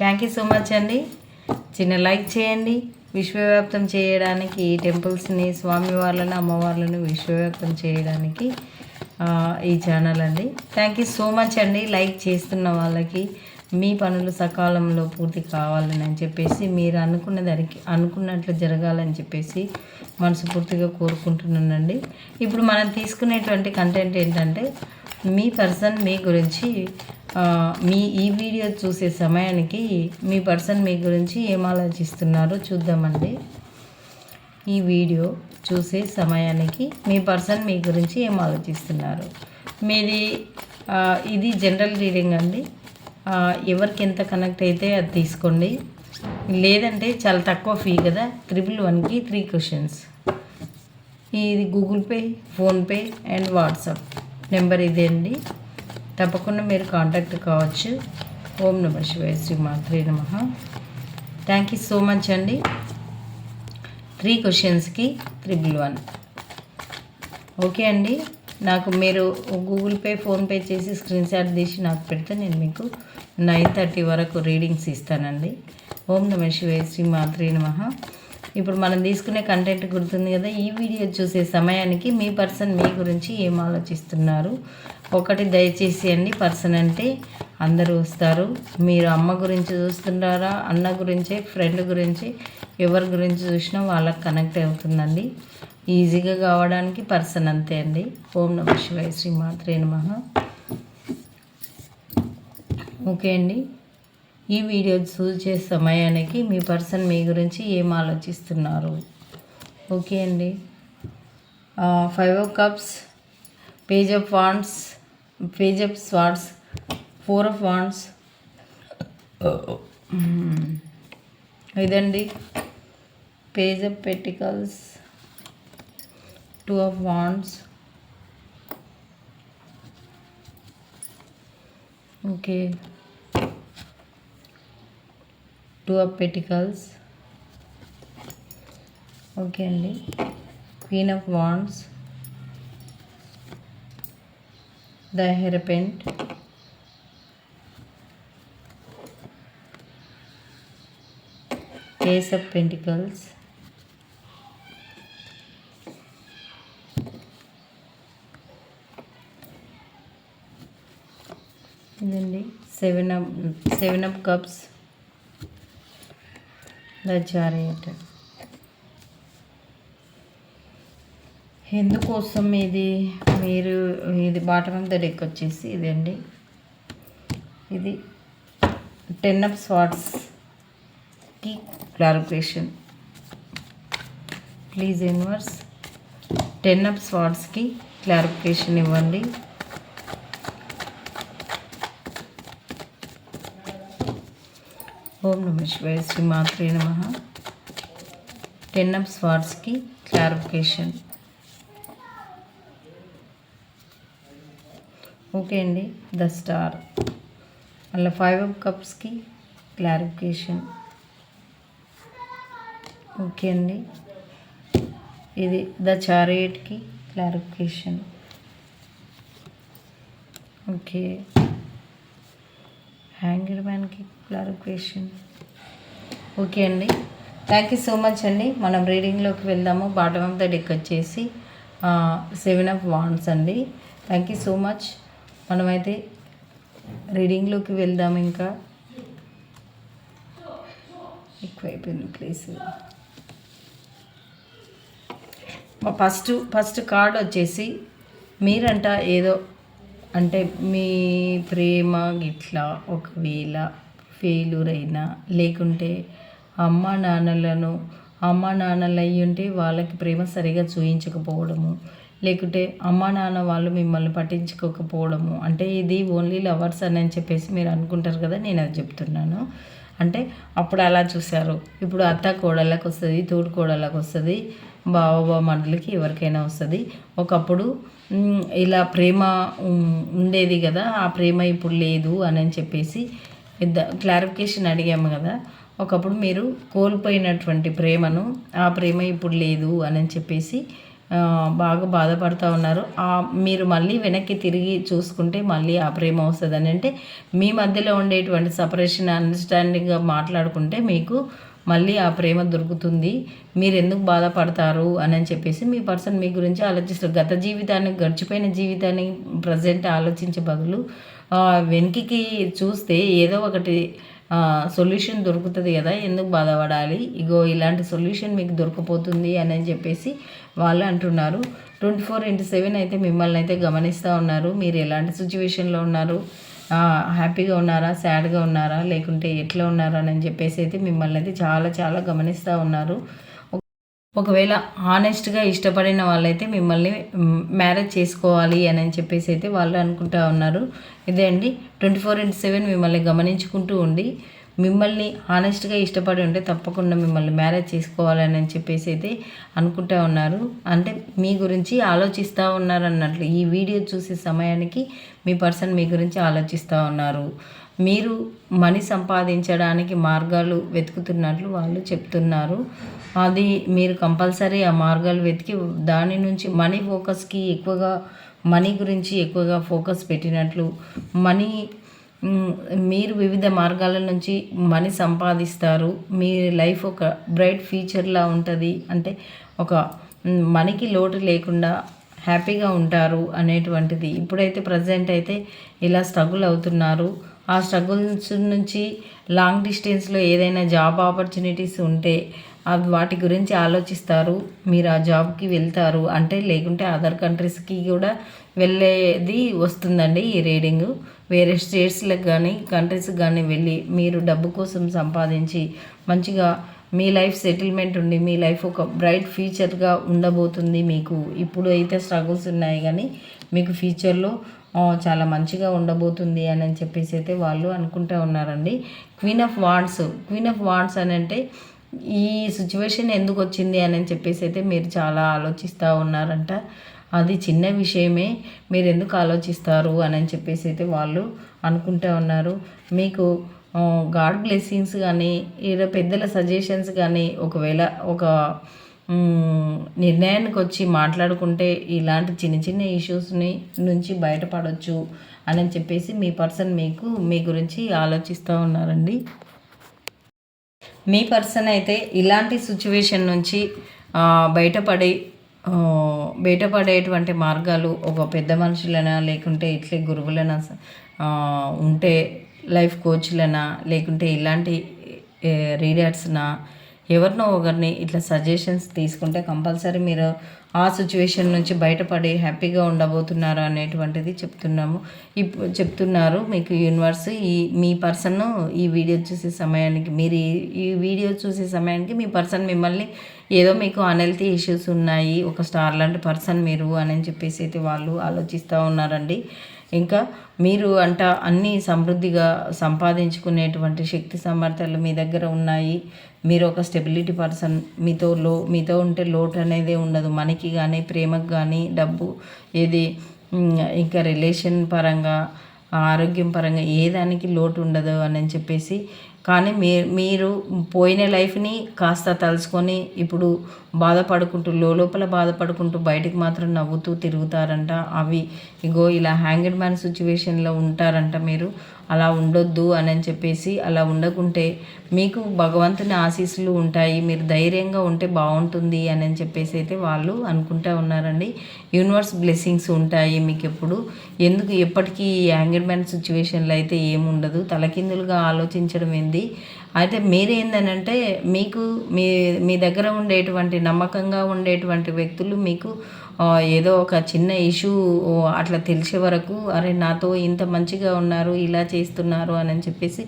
Thank you so much అండి. చిన్న like చేయండి. విశ్వవ్యాప్తం చేయడానికి ఈ టెంపుల్స్ని స్వామి వాళ్ళని అమ్మవార్లను విశ్వవ్యాప్తం చేయడానికి ఈ ఛానల్ అండి. థ్యాంక్ యూ సో మచ్ అండి. లైక్ చేస్తున్న వాళ్ళకి. మీ పనులు సకాలంలో పూర్తి కావాలని అని చెప్పేసి మీరు అనుకున్న దానికి అనుకున్నట్లు జరగాలని చెప్పేసి మనస్ఫూర్తిగా కోరుకుంటున్నానండి. ఇప్పుడు మనం తీసుకునేటువంటి కంటెంట్ ఏంటంటే మీ పర్సన్ మీ గురించి మీ ఈ వీడియో చూసే సమయానికి మీ పర్సన్ మీ గురించి ఏం ఆలోచిస్తున్నారో చూద్దామండి. ఈ వీడియో చూసే సమయానికి మీ పర్సన్ మీ గురించి ఏం ఆలోచిస్తున్నారు? మీది ఇది జనరల్ రీడింగ్ అండి. ఎవరికి ఎంత కనెక్ట్ అయితే అది తీసుకోండి. లేదంటే చాలా తక్కువ ఫీ కదా. త్రిపుల్ వన్కి త్రీ క్వశ్చన్స్ ఇది Google Pay PhonePe and WhatsApp number ఇదే అండి. తప్పకుండా మీరు కాంటాక్ట్ కావచ్చు. ఓం నమ శివాయ శ్రీ మాత్రే నమ. థ్యాంక్ యూ సో మచ్ అండి. త్రీ క్వశ్చన్స్కి త్రిబుల్ వన్ ఓకే అండి. నాకు మీరు గూగుల్ పే ఫోన్పే చేసి స్క్రీన్ షాట్ తీసి నాకు పెడితే నేను మీకు నైన్ థర్టీ వరకు రీడింగ్స్ ఇస్తానండి. ఓం నమ శివే శ్రీ మాత్రే నమ. ఇప్పుడు మనం తీసుకునే కంటెంట్ గుర్తుంది కదా ఈ వీడియో చూసే సమయానికి మీ పర్సన్ మీ గురించి ఏం ఆలోచిస్తున్నారు? ఒకటి దయచేసి అండి పర్సన్ అంటే అందరూ వస్తారు. మీరు అమ్మ గురించి చూస్తున్నారా అన్న గురించి ఫ్రెండ్ గురించి ఎవరి గురించి చూసినా వాళ్ళకి కనెక్ట్ అవుతుందండి. ఈజీగా కావడానికి పర్సన్ అంతే అండి. ఓం నమ శివాయ శ్రీ మాత్రే నమ. ఓకే అండి. ఈ వీడియో చూసే సమయానికి మీ పర్సన్ మీ గురించి ఏం ఆలోచిస్తున్నారు? ఓకే అండి. Five of cups page of wands page of swords four of wands. ఇదండి. Page of pentacles. Two of wands okay two of pentacles okay అండి queen of wands the hierophant ace of pentacles ఇదండి seven of seven of cups the chariot ఎందుకోసం ఇది? మీరు ఇది bottom of the deck వచ్చేసి ఇదండి ఇది ten of స్వాట్స్కి clarification please inverse ten of స్వాట్స్కి clarification ఇవ్వండి. ఓం నమ శివాయ శ్రీ మాత్రే నమ. టెన్ అప్ స్వార్ట్స్కి క్లారిఫికేషన్. ఓకే అండి ద స్టార్. అలా ఫైవ్ అప్ కప్స్కి క్లారిఫికేషన్. ఓకే అండి ఇది ద చారియట్కి క్లారిఫికేషన్. ఓకే. హ్యాంగర్ మ్యాన్కి క్లారిఫికేషన్. ఓకే అండి. థ్యాంక్ యూ సో మచ్ అండి. మనం రీడింగ్లోకి వెళ్దాము. బాటమ్ ఆఫ్ ద డెక్ వచ్చేసి సెవెన్ ఆఫ్ వాన్స్ అండి. థ్యాంక్ యూ సో మచ్ మనమైతే రీడింగ్లోకి వెళ్దాం ఇంకా. ఎక్కువైపోయింది ప్లీజ్ ఫస్ట్ ఫస్ట్ కార్డ్ వచ్చేసి మీరంట ఏదో అంటే మీ ప్రేమ ఇట్లా ఒకవేళ ఫెయిల్యూర్ అయినా లేకుంటే అమ్మ నాన్నలను అమ్మ నాన్నలు అయ్యి ఉంటే వాళ్ళకి ప్రేమ సరిగా చూయించకపోవడము లేకుంటే అమ్మ నాన్న వాళ్ళు మిమ్మల్ని పట్టించుకోకపోవడము. అంటే ఇది ఓన్లీ లవర్స్ అని చెప్పేసి మీరు అనుకుంటారు కదా నేను అది చెప్తున్నాను. అంటే అప్పుడు అలా చూశారు. ఇప్పుడు అత్త కోడళ్ళకి వస్తుంది తోడు కోడళ్ళకి వస్తుంది బావ ఎవరికైనా వస్తుంది. ఒకప్పుడు ఇలా ప్రేమ ఉండేది కదా ఆ ప్రేమ ఇప్పుడు లేదు అని చెప్పేసి పెద్ద క్లారిఫికేషన్ అడిగాము కదా. ఒకప్పుడు మీరు కోల్పోయినటువంటి ప్రేమను ఆ ప్రేమ ఇప్పుడు లేదు అని చెప్పేసి బాగా బాధపడుతూ ఉన్నారు. మీరు మళ్ళీ వెనక్కి తిరిగి చూసుకుంటే మళ్ళీ ఆ ప్రేమ వస్తుంది అని అంటే మీ మధ్యలో ఉండేటువంటి సపరేషన్ అండర్స్టాండింగ్గా మాట్లాడుకుంటే మీకు మళ్ళీ ఆ ప్రేమ దొరుకుతుంది. మీరు ఎందుకు బాధపడతారు అని అని చెప్పేసి మీ పర్సన్ మీ గురించి ఆలోచిస్తారు. గత జీవితాన్ని గడిచిపోయిన జీవితాన్ని ప్రజెంట్ ఆలోచించే బదులు ఆ, వెనక్కి చూస్తే ఏదో ఒకటి సొల్యూషన్ దొరుకుతుంది కదా ఎందుకు బాధపడాలి? ఇగో ఇలాంటి సొల్యూషన్ మీకు దొరకపోతుంది అని అని చెప్పేసి వాళ్ళు అంటున్నారు. ట్వంటీ ఫోర్ ఇంటూ సెవెన్ అయితే మిమ్మల్ని అయితే గమనిస్తూ ఉన్నారు. మీరు ఎలాంటి సిచ్యువేషన్లో ఉన్నారు? హ్యాపీగా ఉన్నారా? సాడ్గా ఉన్నారా? లేకుంటే ఎట్లా ఉన్నారా అని చెప్పేసి అయితే మిమ్మల్ని అయితే చాలా చాలా గమనిస్తూ ఉన్నారు. ఒకవేళ హానెస్ట్గా ఇష్టపడిన వాళ్ళైతే మిమ్మల్ని మ్యారేజ్ చేసుకోవాలి అని చెప్పేసి అయితే వాళ్ళు అనుకుంటా ఉన్నారు. ఇదే అండి. ట్వంటీ ఫోర్ ఇంటూ సెవెన్ మిమ్మల్ని గమనించుకుంటూ ఉండి మిమ్మల్ని హానెస్ట్గా ఇష్టపడి ఉంటే తప్పకుండా మిమ్మల్ని మ్యారేజ్ చేసుకోవాలని అని చెప్పేసి అయితే అనుకుంటా ఉన్నారు. అంటే మీ గురించి ఆలోచిస్తూ ఉన్నారు అన్నట్లు ఈ వీడియో చూసే సమయానికి మీ పర్సన్ మీ గురించి ఆలోచిస్తూ ఉన్నారు. మీరు మనీ సంపాదించడానికి మార్గాలు వెతుకుతున్నట్లు వాళ్ళు చెప్తున్నారు. అది మీరు కంపల్సరీ ఆ మార్గాలు వెతికి దాని నుంచి మనీ ఫోకస్కి ఎక్కువగా మనీ గురించి ఎక్కువగా ఫోకస్ పెట్టినట్లు మనీ మీరు వివిధ మార్గాల నుంచి మనీ సంపాదిస్తారు. మీ లైఫ్ ఒక బ్రైట్ ఫ్యూచర్లా ఉంటుంది. అంటే ఒక మనీకి లోటు లేకుండా హ్యాపీగా ఉంటారు అనేటువంటిది. ఇప్పుడైతే ప్రజెంట్ అయితే ఇలా స్ట్రగుల్ అవుతున్నారు. ఆ స్ట్రగుల్స్ నుంచి లాంగ్ డిస్టెన్స్లో ఏదైనా జాబ్ ఆపర్చునిటీస్ ఉంటే అవి వాటి గురించి ఆలోచిస్తారు. మీరు ఆ జాబ్కి వెళ్తారు. అంటే లేకుంటే అదర్ కంట్రీస్కి కూడా వెళ్ళేది వస్తుందండి ఈ రీడింగ్. వేరే స్టేట్స్లకు కానీ కంట్రీస్కి కానీ వెళ్ళి మీరు డబ్బు కోసం సంపాదించి మంచిగా మీ లైఫ్ సెటిల్మెంట్ ఉండి మీ లైఫ్ ఒక బ్రైట్ ఫ్యూచర్గా ఉండబోతుంది మీకు. ఇప్పుడు అయితే స్ట్రగుల్స్ ఉన్నాయి కానీ మీకు ఫ్యూచర్లో చాలా మంచిగా ఉండబోతుంది అని చెప్పేసి అయితే వాళ్ళు అనుకుంటూ ఉన్నారండి. Queen of wands queen of wands అని అంటే ఈ సిచ్యువేషన్ ఎందుకు వచ్చింది అని చెప్పేసి అయితే మీరు చాలా ఆలోచిస్తూ ఉన్నారంట. అది చిన్న విషయమే మీరు ఎందుకు ఆలోచిస్తారు అని చెప్పేసి అయితే వాళ్ళు అనుకుంటూ ఉన్నారు. మీకు గాడ్ బ్లెస్సింగ్స్ కానీ ఏదో పెద్దల సజెషన్స్ కానీ ఒకవేళ ఒక నిర్ణయానికి వచ్చి మాట్లాడుకుంటే ఇలాంటి చిన్న చిన్న ఇష్యూస్ని నుంచి బయటపడవచ్చు అని చెప్పేసి మీ పర్సన్ మీకు మీ గురించి ఆలోచిస్తూ ఉన్నారండి. మీ పర్సన్ అయితే ఇలాంటి సిచ్యువేషన్ నుంచి బయటపడే బయటపడి బయటపడేటువంటి మార్గాలు ఒక పెద్ద మనుషులనా లేకుంటే ఇట్లే గురువులైనా ఉంటే లైఫ్ కోచ్లనా లేకుంటే ఇలాంటి రీడర్స్నా ఎవరినో ఒకరిని ఇట్లా సజెషన్స్ తీసుకుంటే కంపల్సరీ మీరు ఆ సిచ్యువేషన్ నుంచి బయటపడి హ్యాపీగా ఉండబోతున్నారు అనేటువంటిది చెప్తున్నాము. ఇప్పుడు చెప్తున్నారు మీకు యూనివర్స్ ఈ మీ పర్సన్ ఈ వీడియో చూసే సమయానికి మీరు ఈ- వీడియో చూసే సమయానికి మీ పర్సన్ మిమ్మల్ని ఏదో మీకు అనెల్తీ ఇష్యూస్ ఉన్నాయి ఒక స్టార్ లాంటి పర్సన్ మీరు అని చెప్పేసి అయితే వాళ్ళు ఆలోచిస్తూ ఉన్నారండి. ఇంకా మీరు అంట అన్నీ సమృద్ధిగా సంపాదించుకునేటువంటి శక్తి సామర్థ్యాలు మీ దగ్గర ఉన్నాయి. మీరు ఒక స్టెబిలిటీ పర్సన్. మీతో లో మీతో ఉంటే లోటు అనేది ఉండదు. మనకి కానీ ప్రేమకు కానీ డబ్బు ఏది ఇంకా రిలేషన్ పరంగా ఆరోగ్యం పరంగా ఏ దానికి లోటు ఉండదు అని చెప్పేసి కానీ మీ మీరు పోయిన లైఫ్ని కాస్త తలుచుకొని ఇప్పుడు బాధపడుకుంటూ లోపల బాధపడుకుంటూ బయటికి మాత్రం నవ్వుతూ తిరుగుతారంట. అవి ఇగో ఇలా హ్యాంగిడ్ మ్యాన్ సిచ్యువేషన్లో ఉంటారంట మీరు. అలా ఉండొద్దు అని అని చెప్పేసి అలా ఉండకుంటే మీకు భగవంతుని ఆశీస్సులు ఉంటాయి మీరు ధైర్యంగా ఉంటే బాగుంటుంది అని అని చెప్పేసి అయితే వాళ్ళు అనుకుంటూ ఉన్నారండి. యూనివర్స్ బ్లెస్సింగ్స్ ఉంటాయి మీకు ఎప్పుడు. ఎందుకు? ఎప్పటికీ యాంగర్ మ్యాన్ సిచ్యువేషన్లో అయితే ఏముండదు. తలకిందులుగా ఆలోచించడం అయింది అయితే మీరేందనంటే మీకు మీ మీ దగ్గర ఉండేటువంటి నమ్మకంగా ఉండేటువంటి వ్యక్తులు మీకు ఏదో ఒక చిన్న ఇష్యూ అట్లా తెలిసే వరకు అరే నాతో ఇంత మంచిగా ఉన్నారు ఇలా చేస్తున్నారు అని చెప్పేసి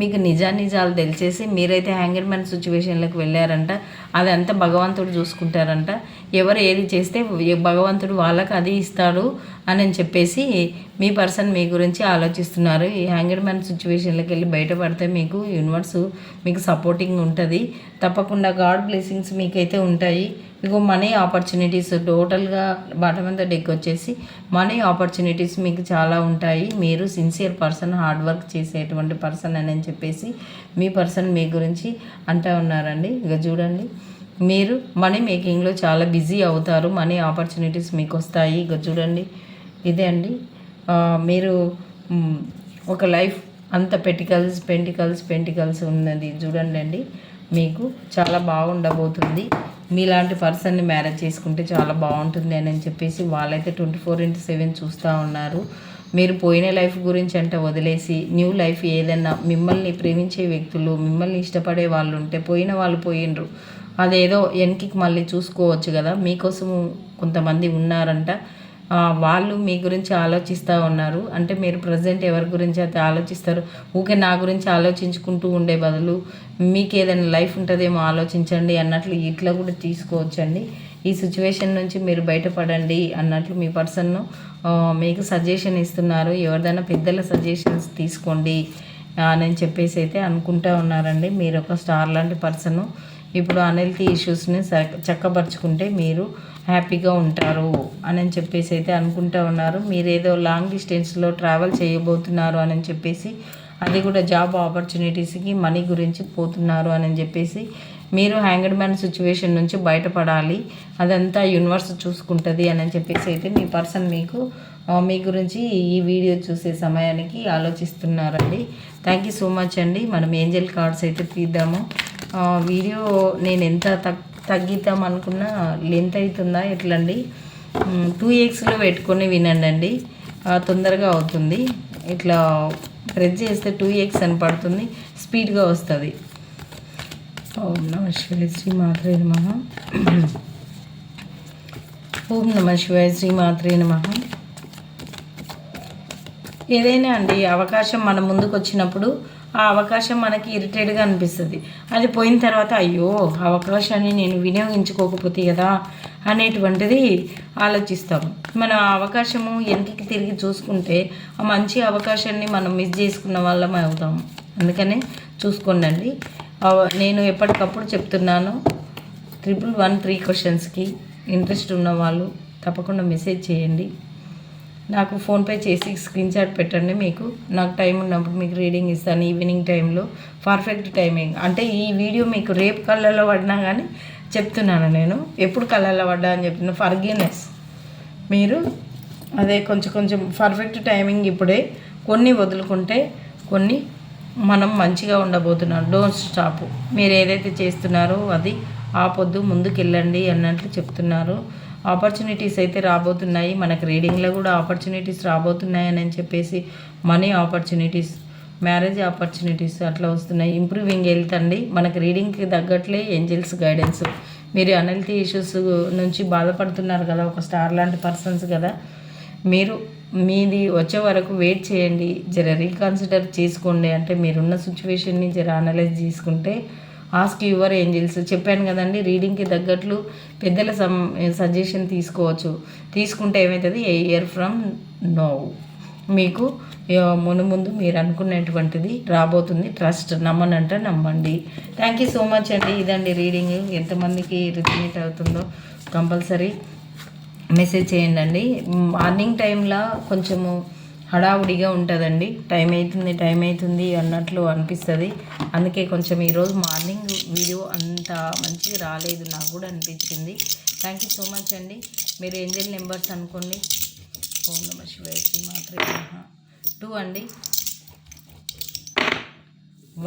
మీకు నిజానిజాలు తెలిసేసి మీరైతే హ్యాంగర్ మ్యాన్ సిచ్యువేషన్లోకి వెళ్ళారంట. అదంతా భగవంతుడు చూసుకుంటారంట. ఎవరు ఏది చేస్తే భగవంతుడు వాళ్ళకి అది ఇస్తాడు అని చెప్పేసి మీ పర్సన్ మీ గురించి ఆలోచిస్తున్నారు. ఈ హ్యాంగర్ మ్యాన్ సిచ్యువేషన్లోకి వెళ్ళి బయటపడితే మీకు యూనివర్స్ మీకు సపోర్టింగ్ ఉంటుంది. తప్పకుండా గాడ్ బ్లెస్సింగ్స్ మీకైతే ఉంటాయి. మీకు మనీ ఆపర్చునిటీస్ టోటల్గా బాటమ్ అంతా డెక్ వచ్చేసి మనీ ఆపర్చునిటీస్ మీకు చాలా ఉంటాయి. మీరు సిన్సియర్ పర్సన్ హార్డ్ వర్క్ చేసేటువంటి పర్సన్ అని చెప్పేసి మీ పర్సన్ మీ గురించి అంటూ ఉన్నారండి. ఇక చూడండి. మీరు మనీ మేకింగ్లో చాలా బిజీ అవుతారు. మనీ ఆపర్చునిటీస్ మీకు వస్తాయి ఇక చూడండి. ఇదే అండి. మీరు ఒక లైఫ్ అంత పెటికల్స్ పెంటికల్స్ పెంటికల్స్ ఉన్నది చూడండి అండి. మీకు చాలా బాగుండబోతుంది. మీలాంటి పర్సన్ని మ్యారేజ్ చేసుకుంటే చాలా బాగుంటుంది అని చెప్పేసి వాళ్ళైతే ట్వంటీ ఫోర్ ఇంటూ సెవెన్ చూస్తూ ఉన్నారు. మీరు పోయిన లైఫ్ గురించి అంటే వదిలేసి న్యూ లైఫ్ ఏదైనా మిమ్మల్ని ప్రేమించే వ్యక్తులు మిమ్మల్ని ఇష్టపడే వాళ్ళు ఉంటే పోయిన వాళ్ళు పోయినరు అదేదో వెనక్కి మళ్ళీ చూసుకోవచ్చు కదా. మీకోసం కొంతమంది ఉన్నారంట. వాళ్ళు మీ గురించి ఆలోచిస్తూ ఉన్నారు. అంటే మీరు ప్రజెంట్ ఎవరి గురించి అయితే ఆలోచిస్తారు? ఊకే నా గురించి ఆలోచించుకుంటూ ఉండే బదులు మీకు ఏదైనా లైఫ్ ఉంటుందేమో ఆలోచించండి అన్నట్లు ఇట్లా కూడా తీసుకోవచ్చండి. ఈ సిచ్యువేషన్ నుంచి మీరు బయటపడండి అన్నట్లు మీ పర్సన్ను మీకు సజెషన్ ఇస్తున్నారు. ఎవరిదైనా పెద్దల సజెషన్స్ తీసుకోండి అని చెప్పేసి అయితే అనుకుంటా ఉన్నారండి. మీరు ఒక స్టార్ లాంటి పర్సన్ ఇప్పుడు అన్హెల్తీ ఇష్యూస్ని చక్కపరుచుకుంటే మీరు హ్యాపీగా ఉంటారు అని చెప్పేసి అయితే అనుకుంటా ఉన్నారు. మీరు ఏదో లాంగ్ డిస్టెన్స్లో ట్రావెల్ చేయబోతున్నారు అని చెప్పేసి అది కూడా జాబ్ ఆపర్చునిటీస్కి మనీ గురించి పోతున్నారు అని చెప్పేసి మీరు హ్యాంగడ్ మ్యాన్ సిచ్యువేషన్ నుంచి బయటపడాలి. అదంతా యూనివర్స్ చూసుకుంటుంది అని చెప్పేసి అయితే మీ పర్సన్ మీకు మీ గురించి ఈ వీడియో చూసే సమయానికి ఆలోచిస్తున్నారండి. థ్యాంక్ యూ సో మచ్ అండి. మనం ఏంజల్ కార్డ్స్ అయితే తీద్దాము. వీడియో నేను ఎంత తగ్ తగ్గిద్దాం అనుకున్నా లెంత్ అవుతుందా ఎట్లండి? టూ ఎక్స్లో పెట్టుకొని వినండి అండి. తొందరగా అవుతుంది. ఇట్లా ప్రెస్ చేస్తే టూ ఎక్స్ అని పడుతుంది. స్పీడ్గా వస్తుంది. ఓం నమ శివాయ శ్రీ మాత్రే నమ. ఓం నమ శివాయ శ్రీ మాత్రే నమ. ఏదైనా అండి అవకాశం మన ముందుకు వచ్చినప్పుడు ఆ అవకాశం మనకి ఇరిటేట్గా అనిపిస్తుంది. అది పోయిన తర్వాత అయ్యో అవకాశాన్ని నేను వినియోగించుకోకపోతే కదా అనేటువంటిది ఆలోచిస్తాం. మన ఆ అవకాశము వెనక్కి తిరిగి చూసుకుంటే ఆ మంచి అవకాశాన్ని మనం మిస్ చేసుకున్న వాళ్ళం అవుతాం. అందుకనే చూసుకోండి నేను ఎప్పటికప్పుడు చెప్తున్నాను ట్రిపుల్ వన్ త్రీ క్వశ్చన్స్కి ఇంట్రెస్ట్ ఉన్న వాళ్ళు తప్పకుండా మెసేజ్ చేయండి. నాకు ఫోన్పే చేసి స్క్రీన్ షాట్ పెట్టండి మీకు. నాకు టైం ఉన్నప్పుడు మీకు రీడింగ్ ఇస్తాను ఈవినింగ్ టైంలో పర్ఫెక్ట్ టైమింగ్ అంటే ఈ వీడియో మీకు రేపు కళ్ళలో పడినా కానీ చెప్తున్నాను నేను. ఎప్పుడు కళ్ళల్లో పడ్డా అని చెప్తున్నా. ఫర్గినెస్ మీరు అదే కొంచెం కొంచెం పర్ఫెక్ట్ టైమింగ్ ఇప్పుడే కొన్ని వదులుకుంటే కొన్ని మనం మంచిగా ఉండబోతున్నాం. డోంట్ స్టాప్ మీరు ఏదైతే చేస్తున్నారో అది ఆపొద్దు ముందుకెళ్ళండి అన్నట్లు చెప్తున్నారు. ఆపర్చునిటీస్ అయితే రాబోతున్నాయి. మనకు రీడింగ్లో కూడా ఆపర్చునిటీస్ రాబోతున్నాయి అని చెప్పేసి మనీ ఆపర్చునిటీస్ మ్యారేజ్ ఆపర్చునిటీస్ అట్లా వస్తున్నాయి. ఇంప్రూవింగ్ హెల్త్ అండి. రీడింగ్కి తగ్గట్లే ఏంజల్స్ గైడెన్స్. మీరు అన్హెల్తీ ఇష్యూస్ నుంచి బాధపడుతున్నారు కదా ఒక స్టార్ లాంటి పర్సన్స్ కదా మీరు మీది వచ్చే వరకు వెయిట్ చేయండి. జర రీకన్సిడర్ చేసుకోండి. అంటే మీరున్న సిచ్యువేషన్ని జర అనలైజ్ చేసుకుంటే ఆస్క్ యువర్ ఏంజిల్స్ చెప్పాను కదండి రీడింగ్కి తగ్గట్లు పెద్దల సమ్ సజెషన్ తీసుకోవచ్చు. తీసుకుంటే ఏమవుతుంది ఏ ఇయర్ ఫ్రమ్ నో మీకు మును ముందు మీరు అనుకున్నటువంటిది రాబోతుంది. ట్రస్ట్ నమ్మనంటే నమ్మండి. థ్యాంక్ యూ సో మచ్ అండి. ఇదండి రీడింగ్ ఎంతమందికి రిజనేట్ అవుతుందో కంపల్సరీ మెసేజ్ చేయండి అండి మార్నింగ్ టైంలో కొంచెము హడావుడిగా ఉంటుందండి. టైం అవుతుంది టైం అవుతుంది అన్నట్లు అనిపిస్తుంది. అందుకే కొంచెం ఈరోజు మార్నింగ్ వీడియో అంత మంచిగా రాలేదు నాకు కూడా అనిపించింది. థ్యాంక్ యూ సో మచ్ అండి. మీరు ఏంజల్ నెంబర్స్ అనుకోండి. ఓం నమ మాత్రమే శ్రీ టూ అండి.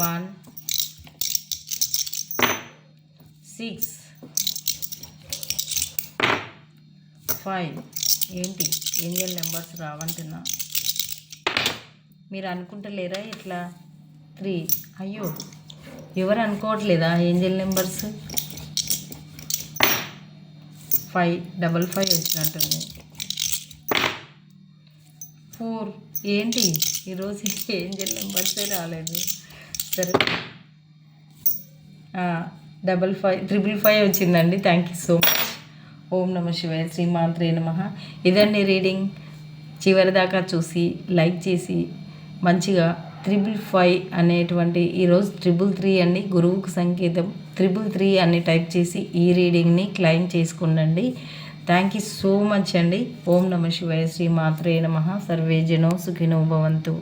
వన్ సిక్స్ ఫైవ్ ఏంటి? ఏంజల్ నెంబర్స్ రావంటున్నా. మీరు అనుకుంటలేరా ఇట్లా? త్రీ. అయ్యో ఎవరు అనుకోవట్లేదా angel numbers? Five double five వచ్చినట్టుంది. ఫోర్. ఏంటి? ఈరోజు ఏంజల్ నెంబర్సే రాలేదు. సరే. డబల్ ఫైవ్ త్రిబుల్ ఫైవ్ వచ్చిందండి. Thank you so much. ఓం నమ శివాయ శ్రీమాత్రే నమ. ఇదండి రీడింగ్. చివరి దాకా చూసి లైక్ చేసి మంచిగా త్రిబుల్ ఫైవ్ అనేటువంటి ఈరోజు త్రిబుల్ త్రీ అండి గురువుకు సంకేతం. త్రిబుల్ త్రీ అని టైప్ చేసి ఈ రీడింగ్ని క్లైమ్ చేసుకుండండి థ్యాంక్ యూ సో మచ్ అండి. ఓం నమ శివాయ శ్రీ మాత్రే నమ. సర్వే జనో సుఖినో భవంతు.